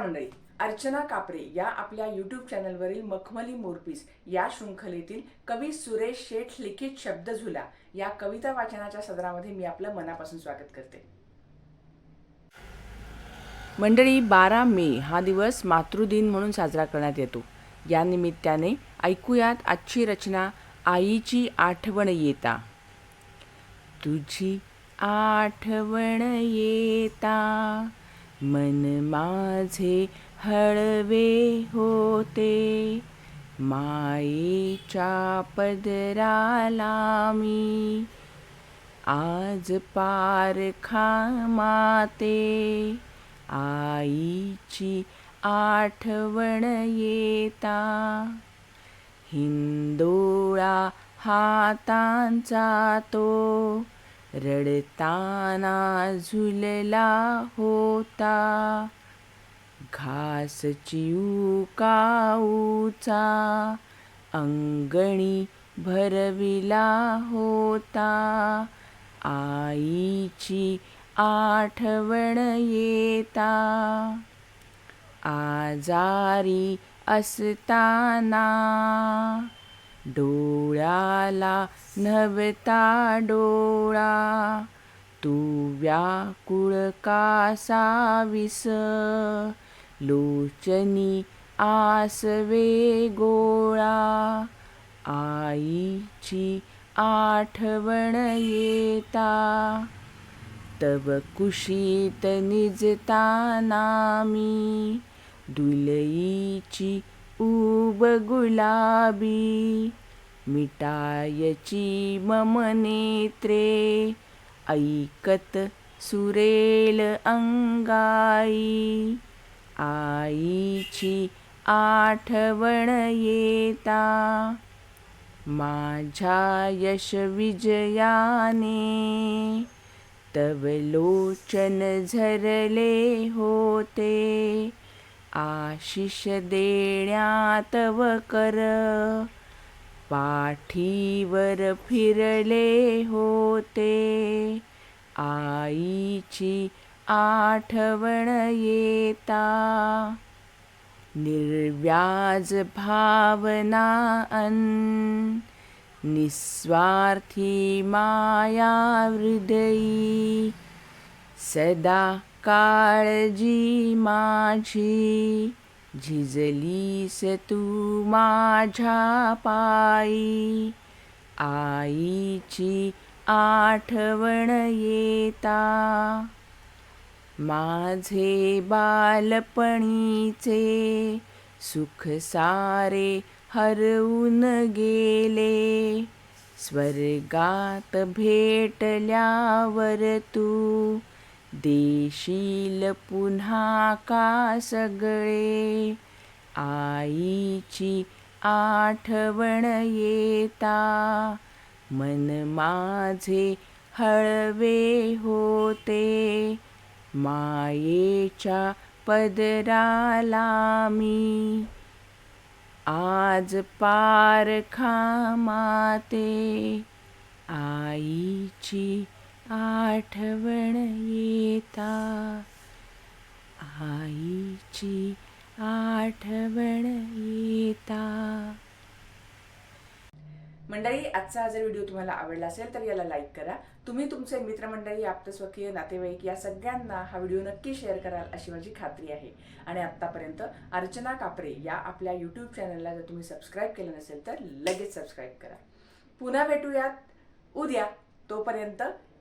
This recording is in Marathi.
नमस्कार मंडळी अर्चना कापरे या आपल्या यूट्यूब चॅनलवरील मखमली मोरपीस या शृंखलेतील कवी सुरेश शेठ लिखित शब्द झुला या कविता वाचनाच्या सदरामध्ये मी आपलं मनापासून स्वागत करते. मंडळी बारा मे हा दिवस मातृदिन म्हणून साजरा करण्यात येतो. या निमित्ताने ऐकूयात आजची रचना आईची आठवण येता. तुझी आठवण येता. मन माझे हळवे होते. मायेच्या पदराला मी आज पार माते आईची आठवण येता. हिंदोळा हातांचा तो रडताना झुलला होता. घास चिऊकाऊचा अंगणी भरविला होता. आईची आठवण येता. आजारी असताना झाला नवता डोळा तू व्याकुळ कासाविस. लोचनी आसवे गोळा. आईची आठवण येता. तब कुशीत निजताना मी. दुलईची उब गुलाबी. मिटायची मम नेत्रे ऐकत सुरेल अंगाई. आईची आठवण येता माझ्या यश विजयाने. तव लोचन झरले होते आशिष देण्या तव कर पाठीवर फिरले होते. आईची आठवण येता. निर्व्याज भावना अन निस्वार्थी माया हृदयी. सदा काळजी माझी. झिजलीस तू माझ्या पायी. आईची आठवण येता. माझे बालपणीचे सुख सारे हरवून गेले. स्वर्गात भेटल्यावर तू देशील पुन्हा का सगळे? आईची आठवण येता. मन माझे हळवे होते. मायेच्या पदराला मी आज पार खामाते आईची आठवण येता. आईची आठवण येता. मंडळी आजचा जर व्हिडिओ तुम्हाला आवडला असेल तर याला लाईक करा. तुम्ही तुमचे मित्रमंडळी आप्तस्वकीय नातेवाईक या सगळ्यांना हा व्हिडिओ नक्की शेअर कराल अशी माझी खात्री आहे. आणि आत्तापर्यंत अर्चना कापरे या आपल्या यूट्यूब चॅनलला जर तुम्ही सबस्क्राईब केलं नसेल तर लगेच सबस्क्राईब करा. पुन्हा भेटूयात. उद्या तोपर्यंत